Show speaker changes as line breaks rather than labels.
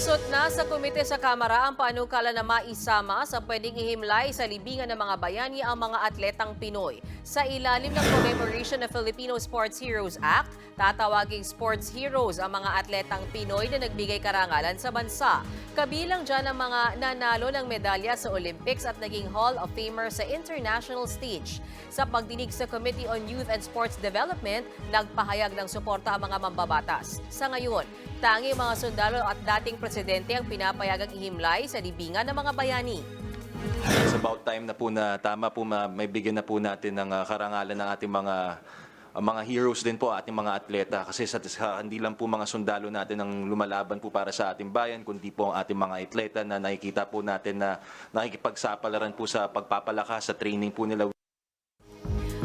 Lumusot na sa komite sa Kamara ang panukala na maisama sa pwedeng ihimlay sa libingan ng mga bayani ang mga atletang Pinoy. Sa ilalim ng commemoration ng Filipino Sports Heroes Act, tatawaging sports heroes ang mga atletang Pinoy na nagbigay karangalan sa bansa. Kabilang dyan ang mga nanalo ng medalya sa Olympics at naging Hall of Famer sa international stage. Sa pagdinig sa Committee on Youth and Sports Development, nagpahayag ng suporta ang mga mambabatas. Sa ngayon, tangi mga sundalo at dating presidente ang pinapayagang ihimlay sa libingan ng mga bayani.
It's about time na po na tama po ma- may bigyan na po natin ng ah, karangalan ng ating mga ang mga heroes din po ating mga atleta kasi sa, sa hindi lang po mga sundalo natin ang lumalaban po para sa ating bayan kundi po ang ating mga atleta na nakikita po natin na nakikipagsapalaran po sa pagpapalakas sa training po nila